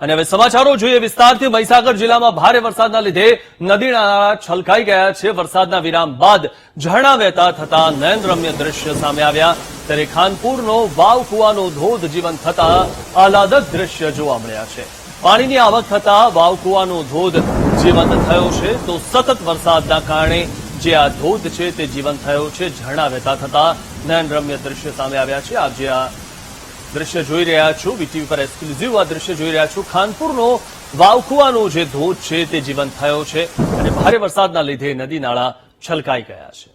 અને હવે સમાચારો જોઈએ વિસ્તારથી. મહીસાગર જિલ્લામાં ભારે વરસાદના લીધે નદી નાળા છલકાઈ ગયા છે. વરસાદના વિરામ બાદ ઝરણા વહેતા થતા નયનરમ્ય દ્રશ્ય સામે આવ્યા. ત્યારે ખાનપુરનો વાવ કુવાનો ધોધ જીવન થતા આહલાદક દ્રશ્ય જોવા મળ્યા છે. પાણીની આવક થતા વાવ કુવાનો ધોધ જીવંત થયો છે. તો સતત વરસાદના કારણે જે આ ધોધ છે તે જીવંત થયો છે. ઝરણા વહેતા થતા નયનરમ્ય દ્રશ્ય સામે આવ્યા છે. આપ જે આ દ્રશ્ય જોઈ રહ્યા છો. વીટીવી પર એક્સક્લુઝિવ આ દ્રશ્ય જોઈ રહ્યા છો. ખાનપુરનો વાવખુવાનો જે ધોધ છે તે જીવંત થયો છે અને ભારે વરસાદના લીધે નદી નાળા છલકાઈ ગયા છે.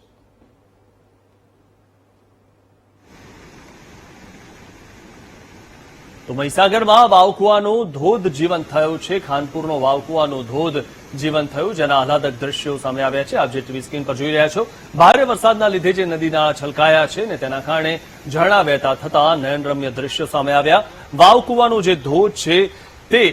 તો મહીસાગરમાં વાવકુવાનો ધોધ જીવંત થયો છે. ખાનપુરનો વાવકુવાનો ધોધ જીવંત થયું, જેના આહલાદક દ્રશ્યો સામે આવ્યા છે. આપ જે ટીવી સ્ક્રીન પર જોઈ રહ્યા છો, ભારે વરસાદના લીધે જે નદીના છલકાયા છે ને તેના કારણે ઝરણા વહેતા થતા નયનરમ્ય દ્રશ્યો સામે આવ્યા. વાવકુવાનો જે ધોધ છે તે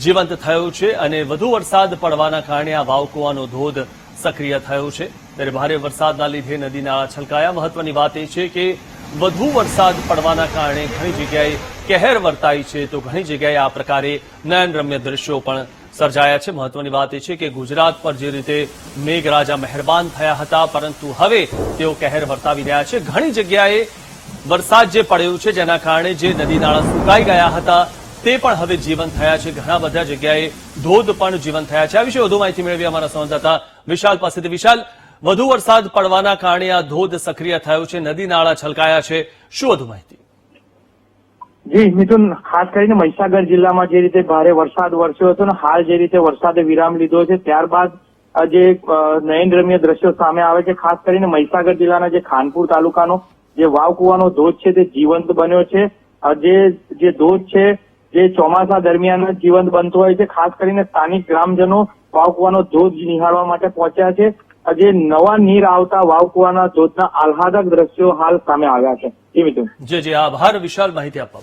જીવંત થયો છે અને વધુ વરસાદ પડવાના કારણે આ વાવકુવાનો ધોધ સક્રિય થયો છે. ત્યારે ભારે વરસાદના લીધે નદીના છલકાયા. મહત્વની વાત એ છે કે વધુ વરસાદ પડવાના કારણે ઘણી જગ્યાએ કહેર વર્તાઈ છે. તો ઘણી જગ્યાએ આ પ્રકારે નયનરમ્ય દ્રશ્યો પણ સર્જાયા છે. મહત્વની વાત એ છે કે ગુજરાત પર જે રીતે મેઘરાજા મહેરબાન થયા હતા, પરંતુ હવે તેઓ કહેર વર્તાવી રહ્યા છે. ઘણી જગ્યાએ વરસાદ જે પડ્યો છે, જેના કારણે જે નદી નાળા સુકાઈ ગયા હતા, તે પણ હવે જીવન થયા છે. ઘણા બધા જગ્યાએ ધોધ પણ જીવન થયા છે. આ વિશે વધુ માહિતી મેળવી અમારા સંવાદદાતા વિશાલ પાસેથી. વિશાલ, વધુ વરસાદ પડવાના કારણે આ ધોધ સક્રિય થયો છે, નદી નાળા છલકાયા છે. શું વધુ માહિતી? જી, મિથુન, ખાસ કરીને મહીસાગર જિલ્લામાં જે રીતે ભારે વરસાદ વરસ્યો હતો ને હાલ જે રીતે વરસાદે વિરામ લીધો છે, ત્યારબાદ જે નયનરમ્ય દ્રશ્યો સામે આવે છે, ખાસ કરીને મહીસાગર જિલ્લાના જે ખાનપુર તાલુકાનો જે વાવ કુવાનો ધોધ છે, તે જીવંત બન્યો છે. જે જે ધોધ છે, જે ચોમાસા દરમિયાન જીવંત બનતો હોય છે, ખાસ કરીને સ્થાનિક ગ્રામજનો વાવ કુવાનો ધોધ નિહાળવા માટે પહોંચ્યા છે. અ, જે નવા નીર આવતા વાવ કુવાના ધોધના આહલાદક દ્રશ્યો હાલ સામે આવ્યા છે. જી મિથુન જે જે આભાર. વિશાલ માહિતી આપવા